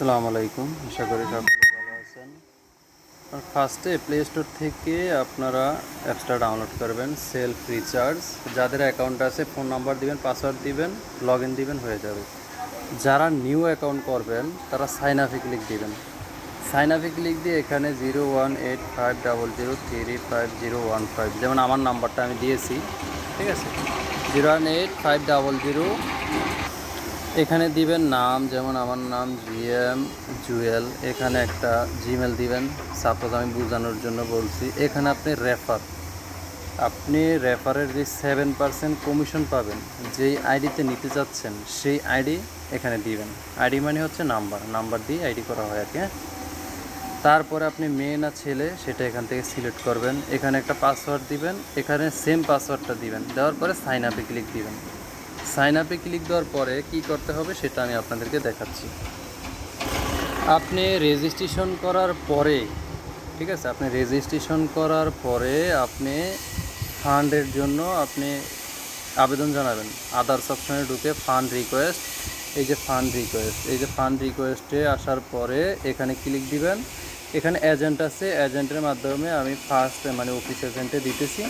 আসসালামু আলাইকুম। আশা করি সকলে ভালো আছেন। ফার্স্টে প্লে স্টোর থেকে আপনারা অ্যাপসটা ডাউনলোড করবেন, সেলফ রিচার্জ। যাদের অ্যাকাউন্ট আছে, ফোন নাম্বার দিবেন, পাসওয়ার্ড দিবেন লগ ইন দিবেন, হয়ে যাবে। যারা নিউ অ্যাকাউন্ট করবেন, তারা সাইন আপে ক্লিক দিবেন। সাইন আপে ক্লিক দিয়ে এখানে zero one eight five double zero three five zero one five যেমন আমার নাম্বারটা আমি দিয়েছি, ঠিক আছে? Zero one eight five double zero এখানে দিবেন নাম, যেমন আমার নাম জিএম জুয়েল। এখানে একটা জিমেল দিবেন। সাপোজ আমি বোঝানোর জন্য বলছি, এখানে আপনি রেফার। আপনি রেফারের যে সেভেন পার্সেন্ট কমিশন পাবেন, যেই আইডিতে নিতে চাচ্ছেন সেই আইডি এখানে দিবেন। আইডি মানে হচ্ছে নাম্বার। নাম্বার দিয়ে আইডি করা হয় আর কি হ্যাঁ? তারপরে আপনি মেয়ে না ছেলে, সেটা এখান থেকে সিলেক্ট করবেন। এখানে একটা পাসওয়ার্ড দিবেন। এখানে সেম পাসওয়ার্ডটা দিবেন। দেওয়ার পরে সাইন আপে ক্লিক দিবেন। সাইন আপে ক্লিক দেওয়ার পরে কি করতে হবে সেটা আমি আপনাদেরকে দেখাচ্ছি। আপনি রেজিস্ট্রেশন করার পরে, ঠিক আছে? আপনি রেজিস্ট্রেশন করার পরে আপনি ফান্ডের জন্য আপনি আবেদন জানাবেন। আদার্স অপশনে ঢুকে ফান্ড রিকোয়েস্ট এই যে ফান্ড রিকোয়েস্ট এই যে ফান্ড রিকোয়েস্টে আসার পরে এখানে ক্লিক দিবেন। এখানে এজেন্ট আছে এজেন্টের মাধ্যমে আমি ফার্স্ট মানে অফিস এজেন্টে দিতেছি।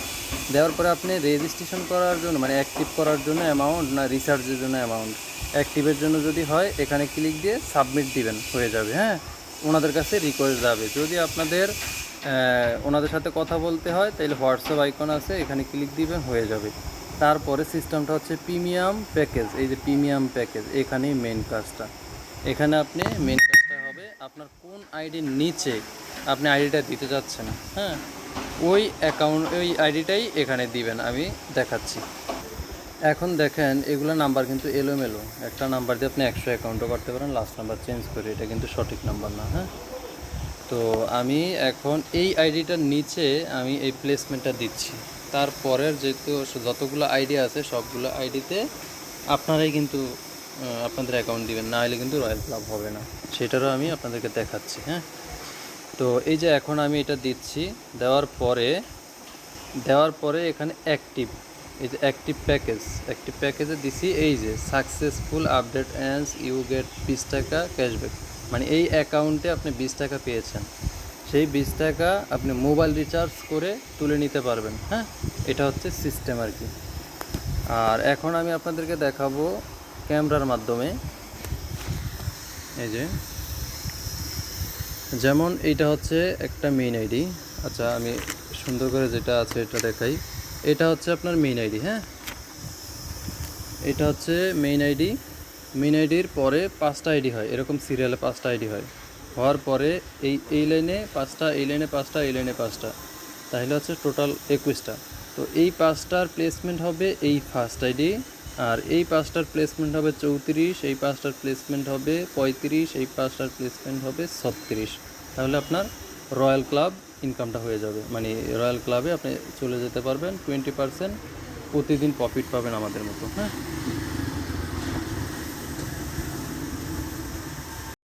দেওয়ার পরে আপনি রেজিস্ট্রেশন করার জন্য মানে অ্যাক্টিভ করার জন্য অ্যামাউন্ট না রিসার্চের জন্য অ্যামাউন্ট অ্যাক্টিভের জন্য যদি হয়, এখানে ক্লিক দিয়ে সাবমিট দিবেন, হয়ে যাবে হ্যাঁ? ওনাদের কাছে রিকোয়েস্ট যাবে। যদি আপনাদের ওনাদের সাথে কথা বলতে হয়, তাহলে হোয়াটসঅ্যাপ আইকন আছে, এখানে ক্লিক দিবেন, হয়ে যাবে। তারপরে সিস্টেমটা হচ্ছে প্রিমিয়াম প্যাকেজ এই যে প্রিমিয়াম প্যাকেজ এখানেই মেন কাজটা। এখানে আপনি মেন হবে আপনার কোন আইডির নিচে আপনি আইডিটা দিতে যাচ্ছেন হ্যাঁ? ওই অ্যাকাউন্ট ওই আইডিটাই এখানে দিবেন, আমি দেখাচ্ছি। এখন দেখেন, এগুলো নাম্বার কিন্তু এলোমেলো। একটা নাম্বার দিয়ে আপনি একশো অ্যাকাউন্টও করতে পারেন লাস্ট নাম্বার চেঞ্জ করে, এটা কিন্তু সঠিক নাম্বার না হ্যাঁ? তো আমি এখন এই আইডিটার নিচে আমি এই প্লেসমেন্টটা দিচ্ছি। তারপরের যেহেতু যতগুলো আইডি আছে, সবগুলো আইডিতে আপনারাই কিন্তু আপনাদের অ্যাকাউন্ট দিবেন, না হলে কিন্তু রয়্যাল ক্লাব হবে না। সেটারও আমি আপনাদেরকে দেখাচ্ছি হ্যাঁ? তো এই যে এখন আমি এটা দিচ্ছি, দেওয়ার পরে দেওয়ার পরে এখানে অ্যাক্টিভ এই যে অ্যাক্টিভ প্যাকেজ অ্যাক্টিভ প্যাকেজে দিছি এই যে successful update and you get বিশ টাকা ক্যাশব্যাক মানে এই অ্যাকাউন্টে আপনি বিশ টাকা পেয়েছেন। সেই বিশ টাকা আপনি মোবাইল রিচার্জ করে তুলে নিতে পারবেন হ্যাঁ? এটা হচ্ছে সিস্টেম আর কি। আর এখন আমি আপনাদেরকে দেখাবো ক্যামেরার মাধ্যমে। এই যে। যেমন এইটা হচ্ছে একটা মেইন আইডি আচ্ছা আমি সুন্দর করে যেটা আছে এটা দেখাই। এটা হচ্ছে আপনার মেইন আইডি হ্যাঁ? এটা হচ্ছে মেইন আইডি মেইন আইডির পরে পাঁচটা আইডি হয়, এরকম সিরিয়ালে পাঁচটা আইডি হয়। হওয়ার পরে এই এই লাইনে পাঁচটা, এই লাইনে পাঁচটা, এই লাইনে পাঁচটা। তাহলে হচ্ছে টোটাল একুশটা। তো এই পাঁচটার প্লেসমেন্ট হবে এই ফার্স্ট আইডি আর এই পাঁচটার প্লেসমেন্ট হবে চৌত্রিশ, এই পাঁচটার প্লেসমেন্ট হবে পঁয়ত্রিশ, এই পাঁচটার প্লেসমেন্ট হবে ছত্রিশ। তাহলে আপনার রয়্যাল ক্লাব ইনকামটা হয়ে যাবে। মানে রয়্যাল ক্লাবে আপনি চলে যেতে পারবেন টোয়েন্টি পার্সেন্ট প্রতিদিন প্রফিট পাবেন আমাদের মতো হ্যাঁ?